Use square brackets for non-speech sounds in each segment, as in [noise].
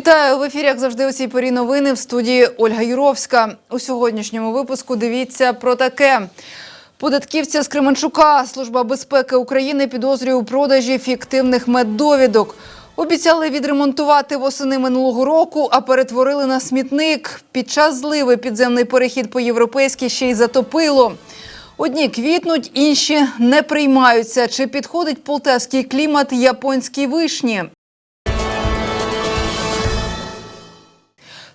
Вітаю в ефірі, як завжди, у цій порі новини в студії Ольга Юровська. У сьогоднішньому випуску дивіться про таке. Податківця з Кременчука Служба безпеки України підозрює у продажі фіктивних меддовідок. Обіцяли відремонтувати восени минулого року, а перетворили на смітник. Під час зливи підземний перехід по європейськи ще й затопило. Одні квітнуть, інші не приймаються. Чи підходить полтавський клімат японській вишні?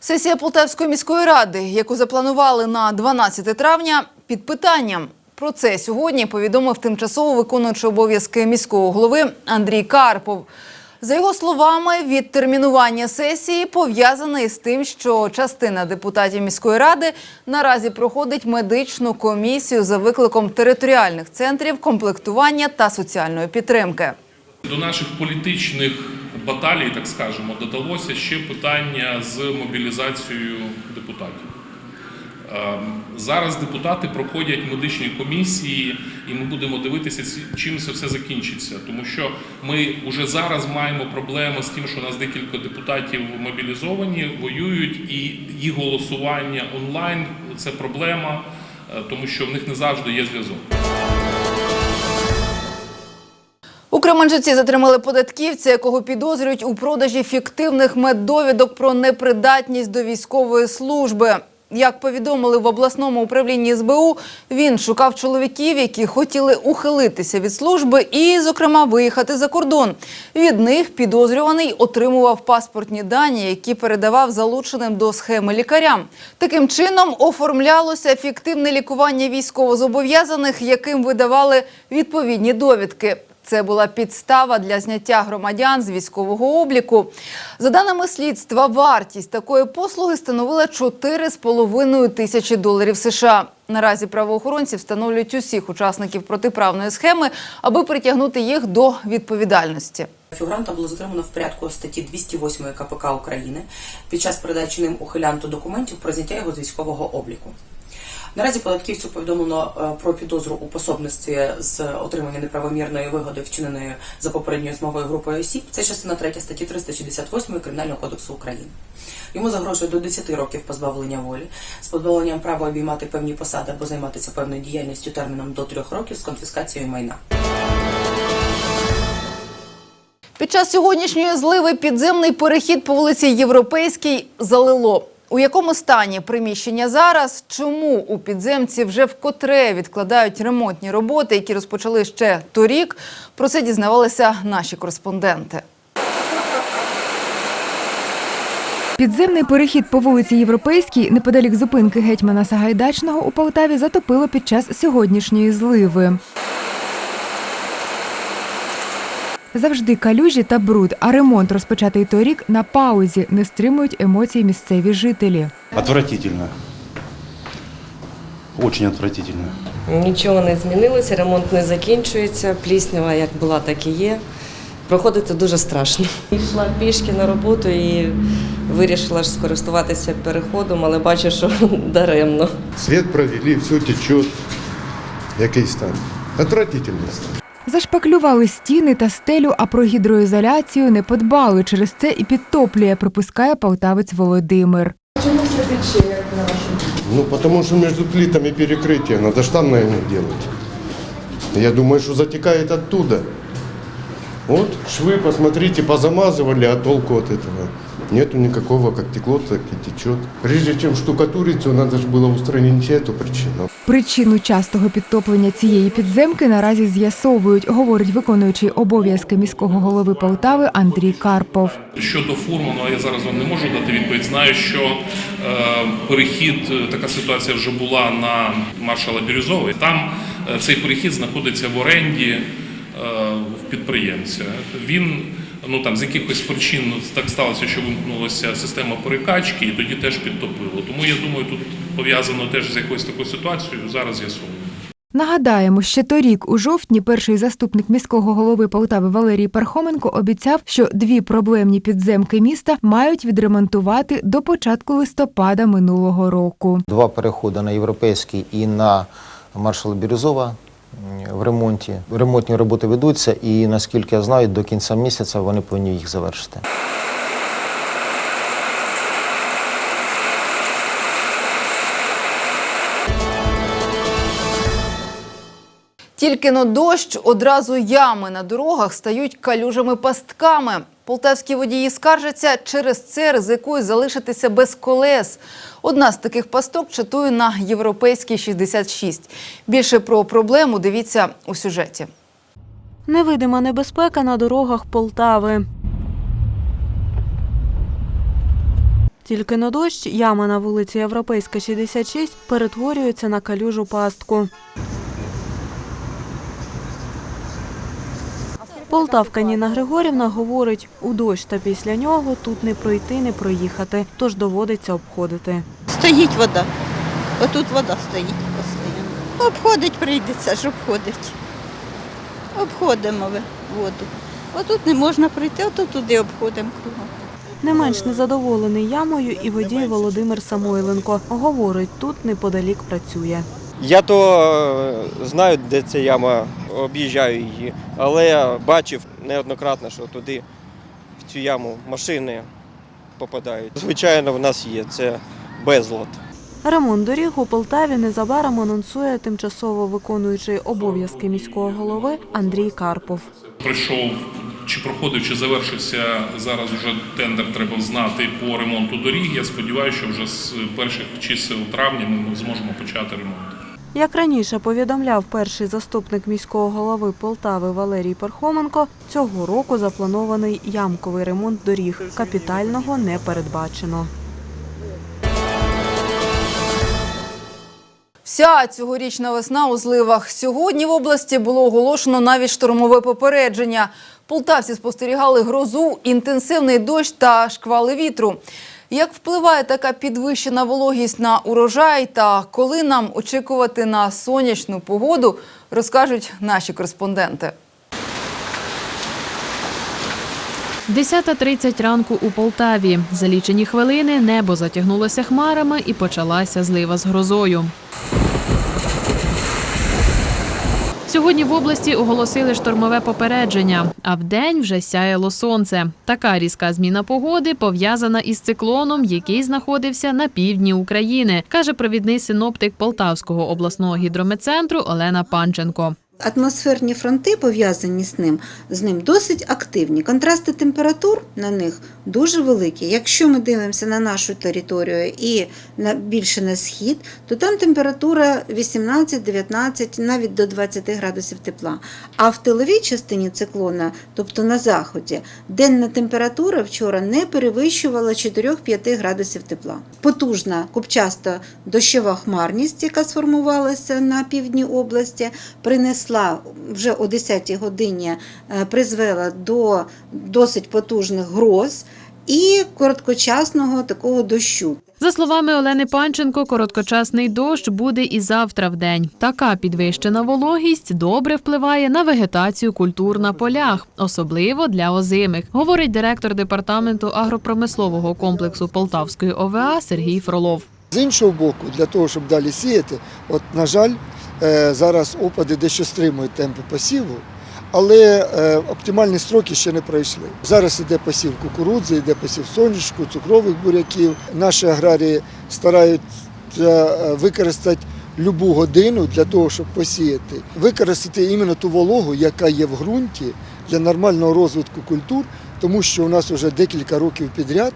Сесія Полтавської міської ради, яку запланували на 12 травня, під питанням. Про це сьогодні повідомив тимчасово виконуючий обов'язки міського голови Андрій Карпов. За його словами, відтермінування сесії пов'язане із тим, що частина депутатів міської ради наразі проходить медичну комісію за викликом територіальних центрів комплектування та соціальної підтримки. До наших політичних баталій, так скажемо, додалося ще питання з мобілізацією депутатів. Ем, Зараз депутати проходять медичні комісії, і ми будемо дивитися, чим це все закінчиться. Тому що ми вже зараз маємо проблеми з тим, що у нас декілька депутатів мобілізовані, воюють, і їх голосування онлайн це проблема, е, тому що в них не завжди є зв'язок. Кременчуці затримали податківця, якого підозрюють у продажі фіктивних меддовідок про непридатність до військової служби. Як повідомили в обласному управлінні СБУ, він шукав чоловіків, які хотіли ухилитися від служби і, зокрема, виїхати за кордон. Від них підозрюваний отримував паспортні дані, які передавав залученим до схеми лікарям. Таким чином оформлялося фіктивне лікування військовозобов'язаних, яким видавали відповідні довідки. Це була підстава для зняття громадян з військового обліку. За даними слідства, вартість такої послуги становила 4,5 тисячі доларів США. Наразі правоохоронці встановлюють усіх учасників протиправної схеми, аби притягнути їх до відповідальності. Фігуранта було затримано в порядку статті 208 КПК України під час передачі ним ухилянту документів про зняття його з військового обліку. Наразі податківцю повідомлено е, про підозру у пособництві з отримання неправомірної вигоди, вчиненої за попередньою змовою групою осіб. Це частина 3 статті 368 Кримінального кодексу України. Йому загрожує до 10 років позбавлення волі з позбавленням права обіймати певні посади або займатися певною діяльністю терміном до 3 років з конфіскацією майна. Під час сьогоднішньої зливи підземний перехід по вулиці Європейській залило. У якому стані приміщення зараз? Чому у підземці вже вкотре відкладають ремонтні роботи, які розпочали ще торік? Про це дізнавалися наші кореспонденти. Підземний перехід по вулиці Європейській неподалік зупинки гетьмана Сагайдачного у Полтаві затопило під час сьогоднішньої зливи. Завжди калюжі та бруд, а ремонт, розпочатий торік, на паузі не стримують емоцій місцеві жителі. Отвратительно. Очень отвратительно. Нічого не змінилося, ремонт не закінчується. Пліснява як була, так і є. Проходити дуже страшно. Йшла пішки на роботу і вирішила ж скористуватися переходом, але бачу, що [laughs] даремно. Свет провели, все течет. Який стан? Отвратительний стан. Зашпаклювали стіни та стелю, а про гідроізоляцію не подбали. Через це і підтоплює, припускає полтавець Володимир. Ну, потому что между плитами перекрытие, надо ж там, наверное, делать. Я думаю, что затекает оттуда. Вот швы, посмотрите, позамазывали, а толку от этого? Нету никакого, как текло, так и течет. Прежде чем штукатурить, надо же было устранить эту причину. Причину частого підтоплення цієї підземки наразі з'ясовують, говорить виконуючий обов'язки міського голови Полтави Андрій Карпов. Щодо фурману, я зараз вам не можу дати відповідь. Знаю, що е, перехід, е, така ситуація вже була на маршала Бірюзової. Там е, цей перехід знаходиться в оренді е, в підприємця. Він ну там з якихось причин так сталося, що вимкнулася система перекачки, і тоді теж підтопило. Тому я думаю, тут пов'язано теж з якоюсь такою ситуацією. Зараз з'ясовуємо. Нагадаємо, ще торік, у жовтні, перший заступник міського голови Полтави Валерій Пархоменко обіцяв, що дві проблемні підземки міста мають відремонтувати до початку листопада минулого року. Два переходи на європейський і на маршала Бірюзова в ремонті. Ремонтні роботи ведуться, і наскільки я знаю, до кінця місяця вони повинні їх завершити. Тільки на дощ одразу ями на дорогах стають калюжими пастками. Полтавські водії скаржаться, через це ризикують залишитися без колес. Одна з таких пасток чатує на європейській 66. Більше про проблему дивіться у сюжеті. Невидима небезпека на дорогах Полтави. Тільки на дощ яма на вулиці Європейська, 66 перетворюється на калюжу пастку. Полтавка Ніна Григорівна говорить, у дощ та після нього тут не пройти, не проїхати, тож доводиться обходити. Стоїть вода. Отут вода стоїть постійно. Обходить прийдеться ж обходить. Обходимо ви воду. Отут не можна пройти, отут туди обходимо кругом. Не менш незадоволений ямою і водій Володимир Самойленко. Говорить, тут неподалік працює. Я то е, знаю, де ця яма, об'їжджаю її, але бачив неоднократно, що туди, в цю яму, машини попадають. Звичайно, в нас є це безлад. Ремонт доріг у Полтаві незабаром анонсує тимчасово виконуючий обов'язки міського голови Андрій Карпов. Прийшов чи проходив, чи завершився зараз вже тендер, треба знати по ремонту доріг. Я сподіваюся, що вже з перших чисел травня ми зможемо почати ремонт. Як раніше повідомляв перший заступник міського голови Полтави Валерій Пархоменко, цього року запланований ямковий ремонт доріг. Капітального не передбачено. Вся цьогорічна весна у зливах. Сьогодні в області було оголошено навіть штормове попередження. Полтавці спостерігали грозу, інтенсивний дощ та шквали вітру. Як впливає така підвищена вологість на урожай та коли нам очікувати на сонячну погоду, розкажуть наші кореспонденти. 10.30 ранку у Полтаві. За лічені хвилини небо затягнулося хмарами і почалася злива з грозою. Сьогодні в області оголосили штормове попередження, а вдень вже сяяло сонце. Така різка зміна погоди пов'язана із циклоном, який знаходився на півдні України, каже провідний синоптик Полтавського обласного гідрометцентру Олена Панченко. Атмосферні фронти, пов'язані з ним, з ним досить активні. Контрасти температур на них дуже великі. Якщо ми дивимося на нашу територію і на, більше на схід, то там температура 18-19, навіть до 20 градусів тепла. А в тиловій частині циклона, тобто на заході, денна температура вчора не перевищувала 4-5 градусів тепла. Потужна купчаста дощова хмарність, яка сформувалася на півдні області, принесла вже о 10 годині, е, призвела до досить потужних гроз і короткочасного такого дощу. За словами Олени Панченко, короткочасний дощ буде і завтра в день. Така підвищена вологість добре впливає на вегетацію культур на полях, особливо для озимих, говорить директор департаменту агропромислового комплексу Полтавської ОВА Сергій Фролов. З іншого боку, для того, щоб далі сіяти, от, на жаль, зараз опади дещо стримують темпи посіву, але е, оптимальні строки ще не пройшли. Зараз іде посів кукурудзи, йде посів соняшку, цукрових буряків. Наші аграрії стараються е, використати любу годину для того, щоб посіяти, використати іменно ту вологу, яка є в ґрунті для нормального розвитку культур, тому що у нас вже декілька років підряд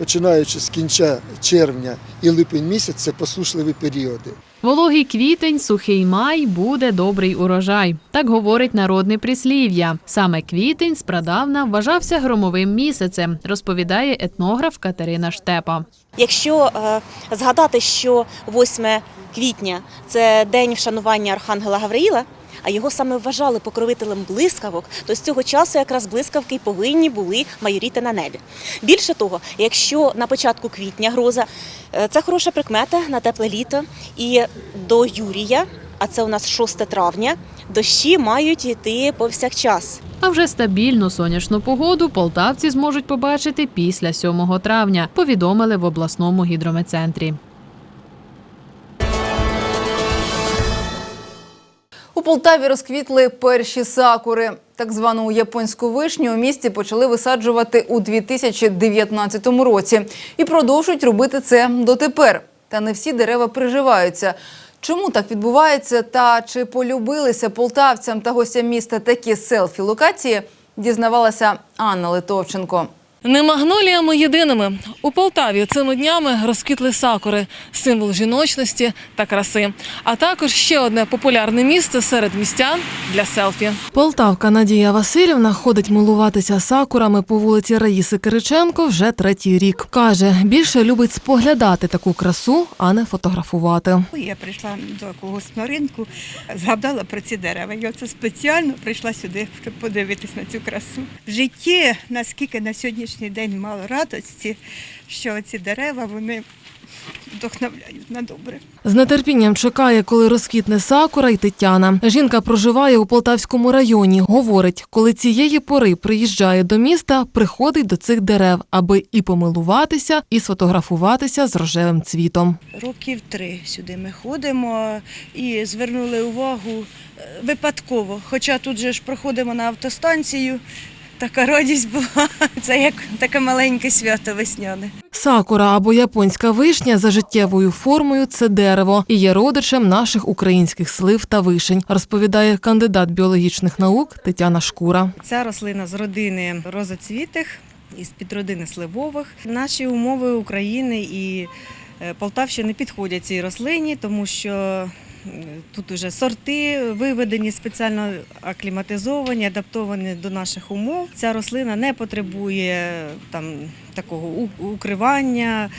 починаючи з кінця червня і липень місяць це посушливі періоди. Вологий квітень, сухий май буде добрий урожай. Так говорить народне прислів'я. Саме квітень спрадавна вважався громовим місяцем, розповідає етнограф Катерина Штепа. Якщо е, згадати, що 8 квітня це день вшанування Архангела Гавриїла, а його саме вважали покровителем блискавок, то з цього часу якраз блискавки повинні були майоріти на небі. Більше того, якщо на початку квітня гроза, е, це хороша прикмета на тепле літо, і до Юрія, а це у нас 6 травня, дощі мають йти повсякчас. А вже стабільну сонячну погоду полтавці зможуть побачити після 7 травня, повідомили в обласному гідрометцентрі. Полтаві розквітли перші сакури. Так звану японську вишню у місті почали висаджувати у 2019 році і продовжують робити це дотепер. Та не всі дерева приживаються. Чому так відбувається та чи полюбилися полтавцям та гостям міста такі селфі-локації, дізнавалася Анна Литовченко. Не магноліями єдиними. У Полтаві цими днями розквітли сакури – символ жіночності та краси. А також ще одне популярне місце серед містян для селфі. Полтавка Надія Васильівна ходить милуватися сакурами по вулиці Раїси Кириченко вже третій рік. Каже, більше любить споглядати таку красу, а не фотографувати. Я прийшла до когось на ринку, згадала про ці дерева. Я оце спеціально прийшла сюди, щоб подивитись на цю красу. В житті наскільки на сьогоднішній день мало радості, що ці дерева вони вдохновляють на добре. З нетерпінням чекає, коли розквітне сакура і Тетяна. Жінка проживає у Полтавському районі. Говорить, коли цієї пори приїжджає до міста, приходить до цих дерев, аби і помилуватися, і сфотографуватися з рожевим цвітом. Років три сюди ми ходимо і звернули увагу е, випадково. Хоча тут же ж проходимо на автостанцію. Така радість була. [laughs] Це як таке маленьке свято весняне. Сакура або японська вишня за життєвою формою це дерево і є родичем наших українських слив та вишень, розповідає кандидат біологічних наук Тетяна Шкура. Ця рослина з родини розоцвітих із підродини сливових. Наші умови України і е, Полтавщини підходять цій рослині, тому що тут уже сорти виведені, спеціально акліматизовані, адаптовані до наших умов. Ця рослина не потребує там такого укривання,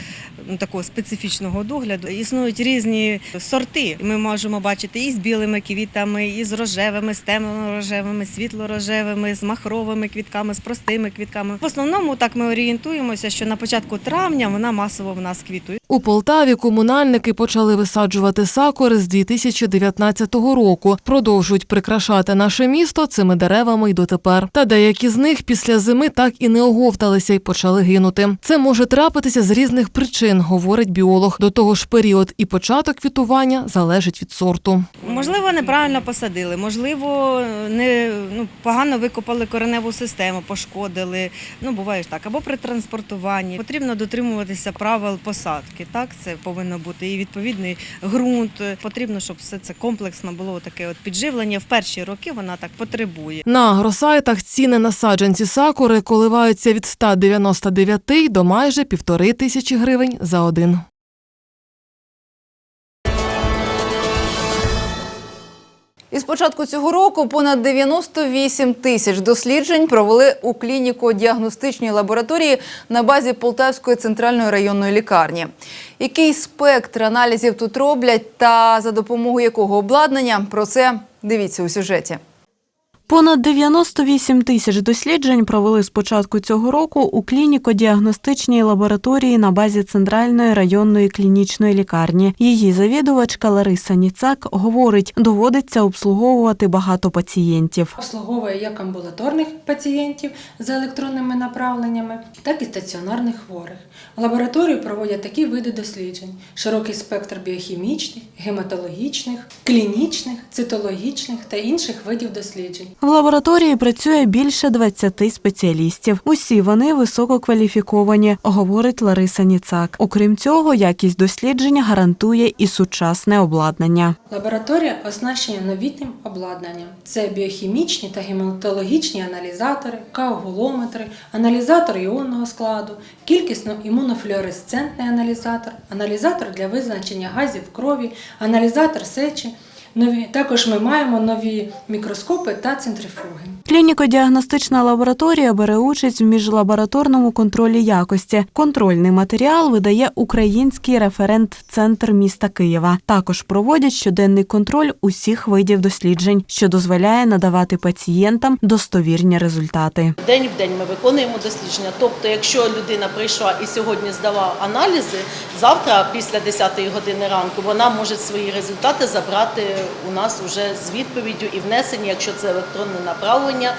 такого специфічного догляду. Існують різні сорти. Ми можемо бачити і з білими квітами, і з рожевими, з темно-рожевими, світло-рожевими, з махровими квітками, з простими квітками. В основному так ми орієнтуємося, що на початку травня вона масово в нас квітує. У Полтаві комунальники почали висаджувати сакури з 2019 року. Продовжують прикрашати наше місто цими деревами й дотепер. Та деякі з них після зими так і не оговталися й почали гинути. Це може трапитися з різних причин, говорить біолог. До того ж, період і початок квітування залежить від сорту. Можливо, неправильно посадили, можливо, не ну погано викопали кореневу систему, пошкодили. Ну буває ж так, або при транспортуванні потрібно дотримуватися правил посадки. Так, це повинно бути і відповідний ґрунт. Потрібно, щоб все це комплексно було таке от підживлення. В перші роки вона так потребує. На агросайтах ціни на саджанці сакури коливаються від 199 до майже півтори тисячі гривень за один. Із початку цього року понад 98 тисяч досліджень провели у клініко-діагностичній лабораторії на базі Полтавської центральної районної лікарні. Який спектр аналізів тут роблять та за допомогою якого обладнання? Про це дивіться у сюжеті. Понад 98 тисяч досліджень провели з початку цього року у клініко-діагностичній лабораторії на базі Центральної районної клінічної лікарні. Її завідувачка Лариса Ніцак говорить, доводиться обслуговувати багато пацієнтів. Обслуговує як амбулаторних пацієнтів за електронними направленнями, так і стаціонарних хворих. В лабораторії проводять такі види досліджень: широкий спектр біохімічних, гематологічних, клінічних, цитологічних та інших видів досліджень. В лабораторії працює більше 20 спеціалістів. Усі вони висококваліфіковані, говорить Лариса Ніцак. Окрім цього, якість дослідження гарантує і сучасне обладнання. Лабораторія оснащена новітнім обладнанням. Це біохімічні та гематологічні аналізатори, коагулометри, аналізатор іонного складу, кількісно імунофлюоресцентний аналізатор, аналізатор для визначення газів крові, аналізатор сечі. Нові також ми маємо нові мікроскопи та центрифуги. Клініко-діагностична лабораторія бере участь в міжлабораторному контролі якості. Контрольний матеріал видає Український референт-центр міста Києва. Також проводять щоденний контроль усіх видів досліджень, що дозволяє надавати пацієнтам достовірні результати. День в день ми виконуємо дослідження. Тобто, якщо людина прийшла і сьогодні здала аналізи, завтра після 10 години ранку вона може свої результати забрати у нас вже з відповіддю і внесені, якщо це електронне направлення,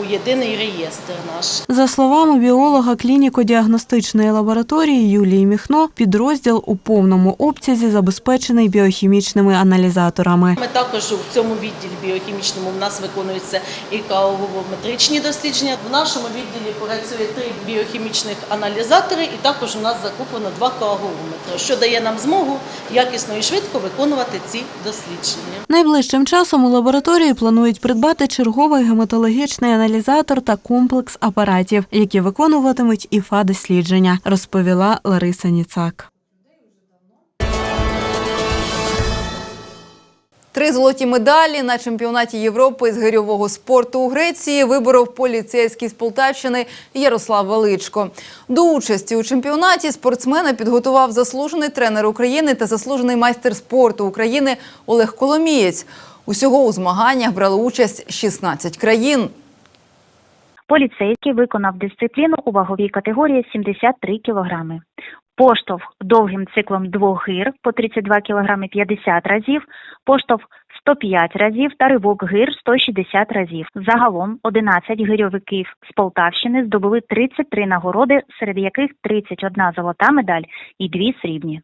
у єдиний реєстр наш. За словами біолога клініко-діагностичної лабораторії Юлії Міхно, підрозділ у повному обсязі забезпечений біохімічними аналізаторами. Ми також в цьому відділі біохімічному в нас виконуються і каогометричні дослідження. В нашому відділі працює три біохімічних аналізатори, і також у нас закуплено два коагулометри, що дає нам змогу якісно і швидко виконувати ці дослідження. Найближчим часом у лабораторії планують придбати черговий гематологічний аналізатор та комплекс апаратів, які виконуватимуть ІФА-дослідження, розповіла Лариса Ніцак. Три золоті медалі на чемпіонаті Європи з гирьового спорту у Греції виборов поліцейський з Полтавщини Ярослав Величко. До участі у чемпіонаті спортсмена підготував заслужений тренер України та заслужений майстер спорту України Олег Коломієць. Усього у змаганнях брали участь 16 країн. Поліцейський виконав дисципліну у ваговій категорії 73 кілограми. Поштовх довгим циклом двох гир по 32 кілограми 50 разів, поштовх 105 разів та ривок гир 160 разів. Загалом 11 гирьовиків з Полтавщини здобули 33 нагороди, серед яких 31 золота медаль і 2 срібні.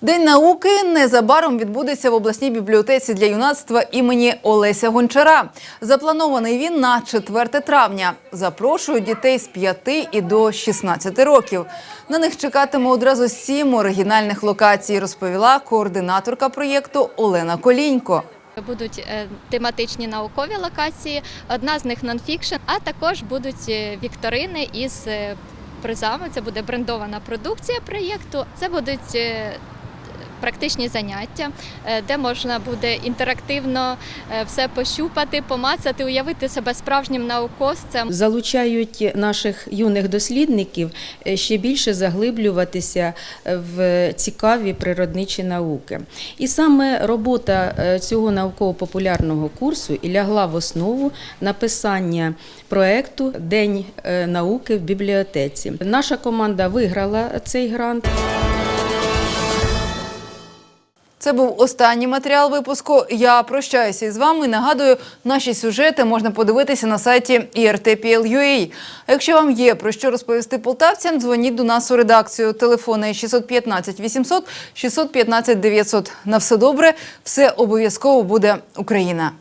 День науки незабаром відбудеться в обласній бібліотеці для юнацтва імені Олеся Гончара. Запланований він на 4 травня. Запрошують дітей з 5 і до 16 років. На них чекатиме одразу сім оригінальних локацій, розповіла координаторка проєкту Олена Колінько. Будуть е, тематичні наукові локації, одна з них нонфікшн, а також будуть е, вікторини із е, призами. Це буде брендована продукція проєкту. Це будуть практичні заняття, е, де можна буде інтерактивно е, все пощупати, помацати, уявити себе справжнім науковцем. залучають наших юних дослідників е, ще більше заглиблюватися в цікаві природничі науки. І саме робота цього науково-популярного курсу і лягла в основу написання проекту День науки в бібліотеці. Наша команда виграла цей грант. Це був останній матеріал випуску. Я прощаюся із вами. Нагадую, наші сюжети можна подивитися на сайті IRTPL.ua. А якщо вам є про що розповісти полтавцям, дзвоніть до нас у редакцію. Телефони 615 800 615 900. На все добре, все обов'язково буде Україна.